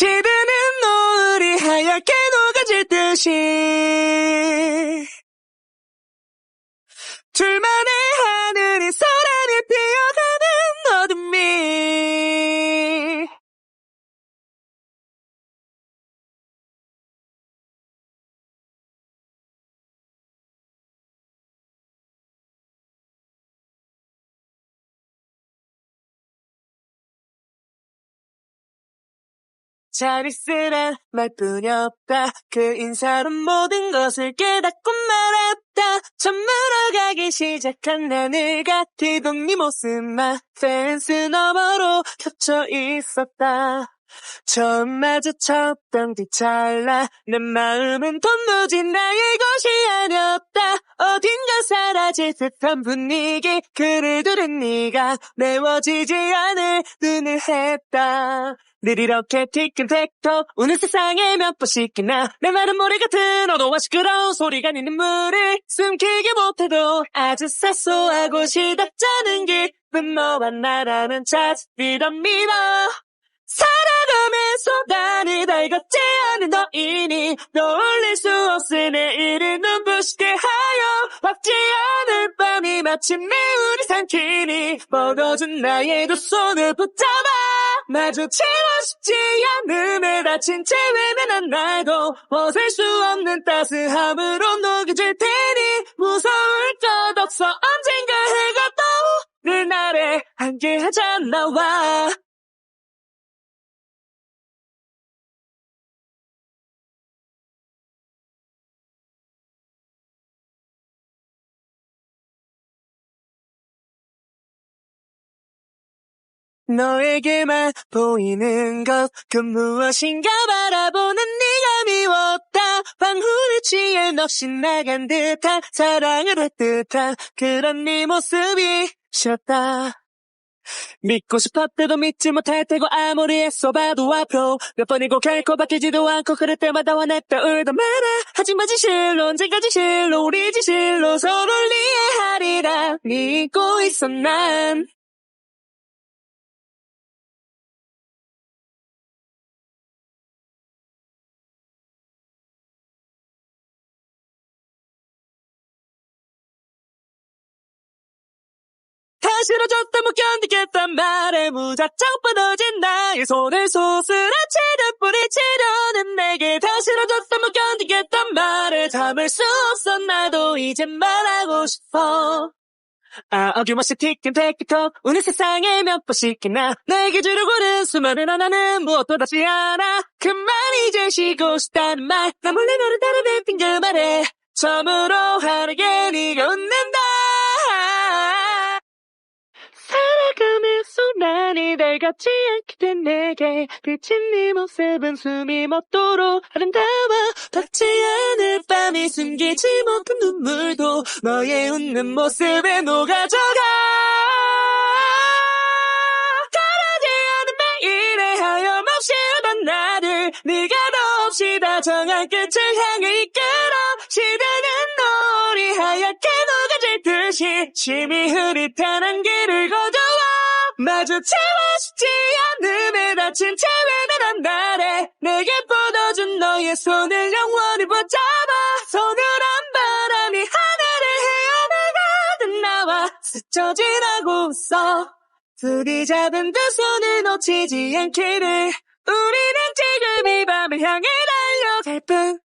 시드는 노을이 하얗게 녹아질 듯이. 둘만 잘 있으란 말뿐이 없다. 그 인사로 모든 것을 깨닫고 말았다. 처음 물어 가기 시작한 나늘 같이던 네 모습만. 펜스 너머로 겹쳐 있었다 처음 마주쳤던 뒤찰나 내 마음은 도무지 나의 것이 아니었다. 어딘가 사라질 듯한 분위기 그를 들은 네가 메워지지 않을 눈을 했다. 늘 이렇게 티끈택톡 우는 세상에 몇 번씩이나 내 말은 모래 같은 어두워 시끄러운 소리가 네 눈물을 숨기지 못해도 아주 사소하고 시답잖은 기쁜 너와 나라는 찾비던 미워 살아가면서 나를 달갑지 않은 너이니 떠올릴 수 없을 내일을 눈부시게 하여 확지 않을 밤이 마침내 우리 삼키니 뻗어준 나의 두 손을 붙잡아 마주치고 싶지 않음에 다친 채 외면한 날도 벗을 수 없는 따스함으로 녹여줄 테니 무서울 것 없어 언젠가 해가 떠오를 날에 함께하자 나와 너에게만 보이는 것. 그 무엇인가 바라보는 네가 미웠다. 방울을 취해 넋이 나간 듯한 사랑을 할 듯한 그런 네 모습이 싫었다. 믿고 싶었대도 믿지 못할 테고 아무리 애써봐도 앞으로 몇 번이고 결코 바뀌지도 않고 그럴 때마다 화냈다 울다 말아. 하지마 진실로 언젠가 진실로 우리 진실로 서로를 이해하리라. 믿고 있어 난 싫어졌다 못 견디겠단 말에 무작정 뻗어진 나의 손을 소스라치듯 뿌리치려는 내게 다 싫어졌다 못 견디겠단 말에 참을 수 없어. 나도 이젠 말하고 싶어. 아 어김없이 티끈태끈톡 우는 세상에 몇 번씩이나. 내게 주려고는 수많은 하나는 무엇도 닿지 않아 그만 이제 쉬고 싶다는 말. 나 몰래 너를 따라 뱉은 그 말에 처음으로 하루에 네가 웃는 난이 달갑지 않게 된 내게 비친 네 모습은 숨이 멎도록 아름다워 닿지 않을 밤이 숨기지 못한 눈물도 너의 웃는 모습에 녹아져가 가라지 않은 매일의 하염없이 오던 나를 네가 너 없이 다정한 끝을 향해 이끌어. 시대는 노을이 하얗게 녹아질 듯이 심히 흐릿한 길을 거져와 마주치고 싶지 않음에 다친 채 외면한 날에 내게 뻗어준 너의 손을 영원히 붙잡아 서늘한 바람이 하늘을 헤어나가듯 나와 스쳐 지나고 웃어. 둘이 잡은 두 손을 놓치지 않기를 우리는 지금 이 밤을 향해 달려갈 뿐